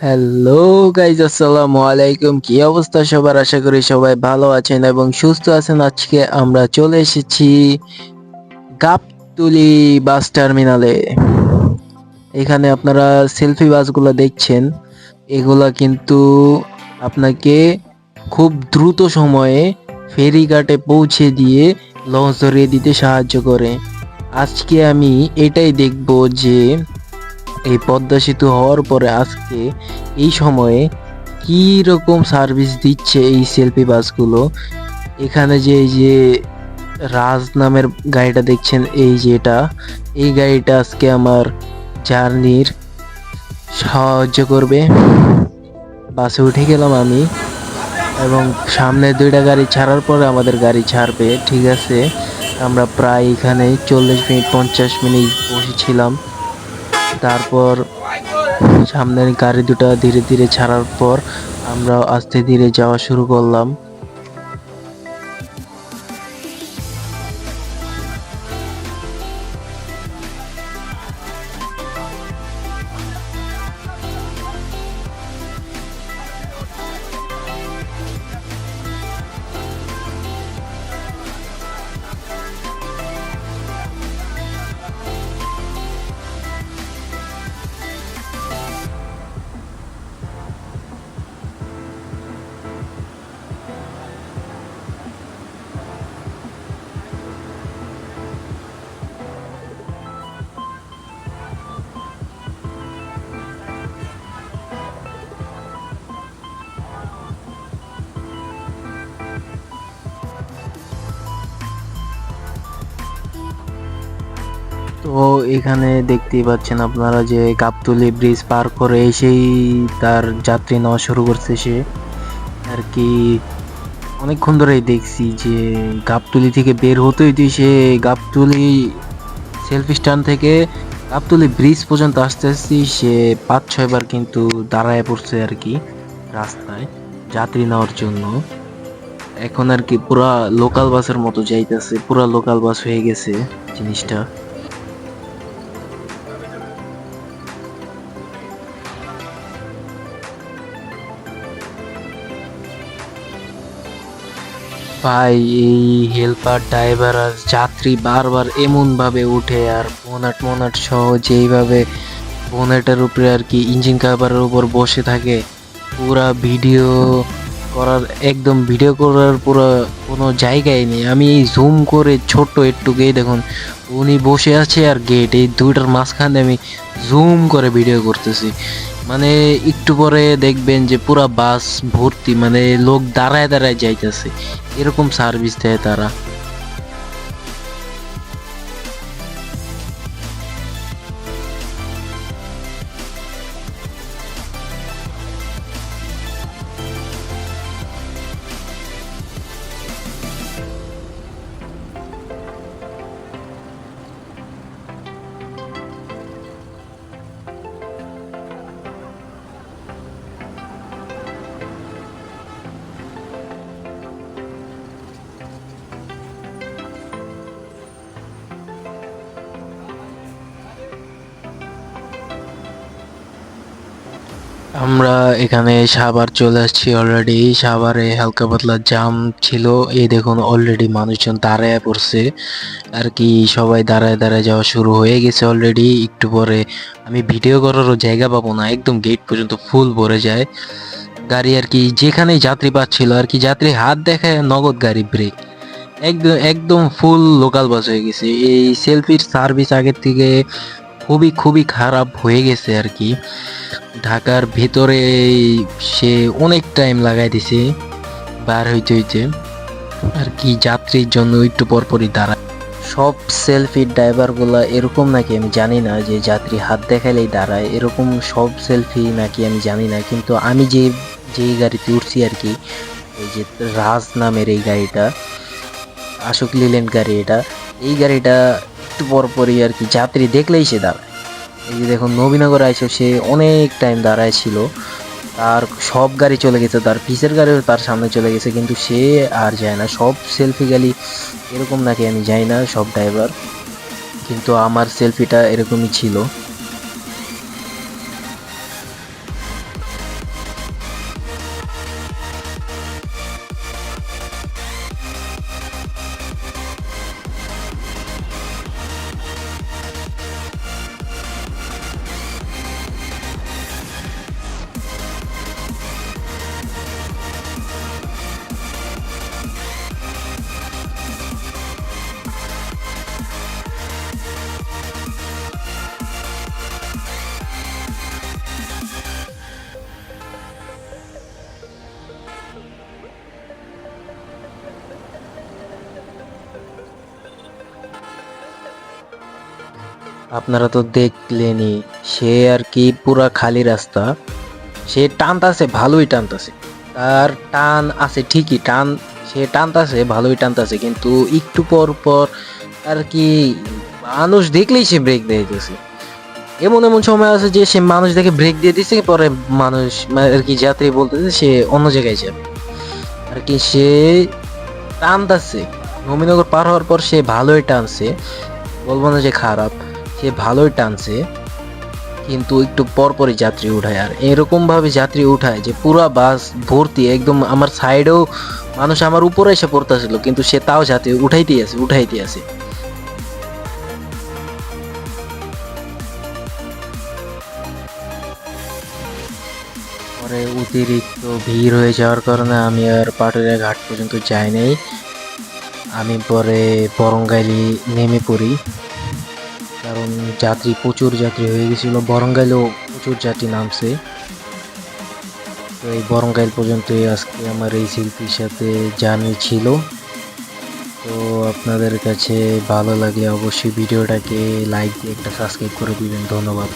Hello guys আসসালামু আলাইকুম। কি অবস্থা সবার? আশা করি সবাই ভালো আছেন এবং সুস্থ আছেন। আজকে আমরা চলে এসেছি গাবতুলি বাস টার্মিনালে। এখানে আপনারা সেলফি বাসগুলো দেখছেন। এগুলা কিন্তু আপনাকে খুব দ্রুত সময়ে ফেরিঘাটে পৌঁছে দিয়ে লঞ্চ ধরিয়ে দিতে সাহায্য করে। আজকে আমি এটাই দেখব যে এই পদ্মা সেতু হওয়ার পরে আজকে এই সময়ে কি রকম সার্ভিস দিচ্ছে এই সেলফি বাসগুলো? এখানে যে এই যে রাজ নামের গাড়িটা দেখছেন, এই যে এটা। এই গাড়িটা আজকে আমার জার্নির সাহায্য করবে। বাসে উঠে গেলাম আমি এবং সামনে দুইটা গাড়ি ছাড়ার পরে আমাদের গাড়ি ছাড়বে, ঠিক আছে? আমরা প্রায় এখানে চল্লিশ মিনিট, পঞ্চাশ মিনিট বসেছিলাম। তারপর সামনের গাড়ি দুটা ধীরে ধীরে ছাড়ার পর আমরাও আস্তে ধীরে যাওয়া শুরু করলাম। তো এখানে দেখতেই পাচ্ছেন আপনারা যে গাবতলি ব্রিজ পার করে এসেই তার যাত্রী নেওয়া শুরু করছে সে। আর কি অনেকক্ষণ ধরেই দেখছি যে গাবতলি থেকে বের হতেই তুই সে গাবতলি সেলফি স্ট্যান্ড থেকে গাবতলি ব্রিজ পর্যন্ত আসতে আসতে সে পাঁচ ছয়বার কিন্তু দাঁড়ায় পড়ছে আর কি রাস্তায় যাত্রী নেওয়ার জন্য। এখন আর কি পুরা লোকাল বাসের মতো যাইতেছে, পুরা লোকাল বাস হয়ে গেছে জিনিসটা। ভাই, এই হেল্পার ড্রাইভার আর যাত্রী বারবার এমন ভাবে উঠে আর বোনাট মোনাট সহ যেইভাবে বোনেটের উপরে আর কি ইঞ্জিন কাভারের উপর বসে থাকে, পুরা ভিডিও করার, একদম ভিডিও করার পুরো কোনো জায়গায় নেই। আমি এই জুম করে ছোট্ট একটু একটুকেই দেখুন, উনি বসে আছে আর গেট এই দুইটার মাঝখানে আমি জুম করে ভিডিও করতেছি। মানে একটু পরে দেখবেন যে পুরা বাস ভর্তি মানে লোক দাঁড়ায় দাঁড়ায় যাইতেছে। এরকম সার্ভিস দেয় তারা। আমরা এখানে সাভার চলে আসছি অলরেডি সাভারে হালকা পাতলা জাম ছিল। এই দেখুন অলরেডি মানুষজন দাঁড়ায় পড়ছে। আর কি, সবাই দাঁড়ায় দাঁড়ায় যাওয়া শুরু হয়ে গেছে অলরেডি একটু পরে আমি ভিডিও করারও জায়গা পাবো না। একদম গেট পর্যন্ত ফুল ভরে যায়। গাড়ি আর কি, যেখানেই যাত্রী পাচ্ছিল আর কি, যাত্রী হাত দেখায় নগদ গাড়ি ব্রেক একদম একদম ফুল লোকাল বাস হয়ে গেছে। এই সেলফির সার্ভিস আগের থেকে খুবই খুবই খারাপ হয়ে গেছে আর কি। ঢাকার ভেতরে সে অনেক টাইম লাগাই দিছে, বার হইতে হইতে। আর কি যাত্রীর জন্য একটু পরপরই দাঁড়ায়। সব সেলফি ড্রাইভারগুলো এরকম নাকি আমি জানি না, যে যাত্রী হাত দেখাইলেই দাঁড়ায়। এরকম সব সেলফি নাকি আমি জানি না, কিন্তু আমি যে, যেই গাড়িতে উঠছি আর কি, এই যে রাজ নামের এই গাড়িটা, আশোক লিল্যান্ড গাড়ি এটা, এই গাড়িটা একটু পরপরই আর কি যাত্রী দেখলেই সে দাঁড়ায়। এই যে দেখুন, নবীনগর আইসে সে অনেক টাইম দাঁড়ায় ছিল। তার সব গাড়ি চলে গেছে, তার পিসের গাড়িও তার সামনে চলে গেছে, কিন্তু সে আর যায় না। সব সেলফি গেলি এরকম নাকি আমি যাই না, সব ড্রাইভার কিন্তু আমার সেলফিটা এরকমই ছিল। আপনারা তো দেখলেনই, সে আর কি পুরা খালি রাস্তা। সে টানতাছে, ভালোই টানতাছে। তার টান আছে ঠিকই, টান, সে টানতাছে, ভালোই টানতাছে, কিন্তু একটু পর পর আর কি মানুষ দেখলেই সে ব্রেক দিয়ে দিতেছে। এমন এমন সময় আছে যে সে মানুষ দেখে ব্রেক দিয়ে দিচ্ছে পরে মানুষ মানে আর কি যাত্রী বলতেছে সে অন্য জায়গায় যাবে। আর কি সে টানতাছে। নবীনগর পার হওয়ার পর সে ভালোই টানছে। বলব না যে খারাপ। সে ভালোই টানছে, কিন্তু একটু পরপরই যাত্রী উঠায়। আর এরকম ভাবে যাত্রী উঠায় যে পুরা বাস ভর্তি, একদম আমার সাইডেও মানুষ আমার উপরে এসে পড়তেছিল, কিন্তু সে তাও যাত্রী উঠাইতেই আছে উঠাইতেই আছে। পরে অতিরিক্ত ভিড় হয়ে যাওয়ার কারণে আমি আর পাটুরিয়া ঘাট পর্যন্ত যাই নাই। আমি পরে বরঙ্গাইলি নেমে পড়ি। যাত্রী, প্রচুর যাত্রী হয়ে গেছিল। বরঙ্গাইলেও প্রচুর যাত্রী নামছে। তো এই বরঙ্গাইল পর্যন্তই আজকে আমার এই শিল্পীর সাথে জার্নি ছিল। তো আপনাদের কাছে ভালো লাগে অবশ্যই ভিডিওটাকে লাইক দিয়ে একটা সাবস্ক্রাইব করে দিবেন। ধন্যবাদ।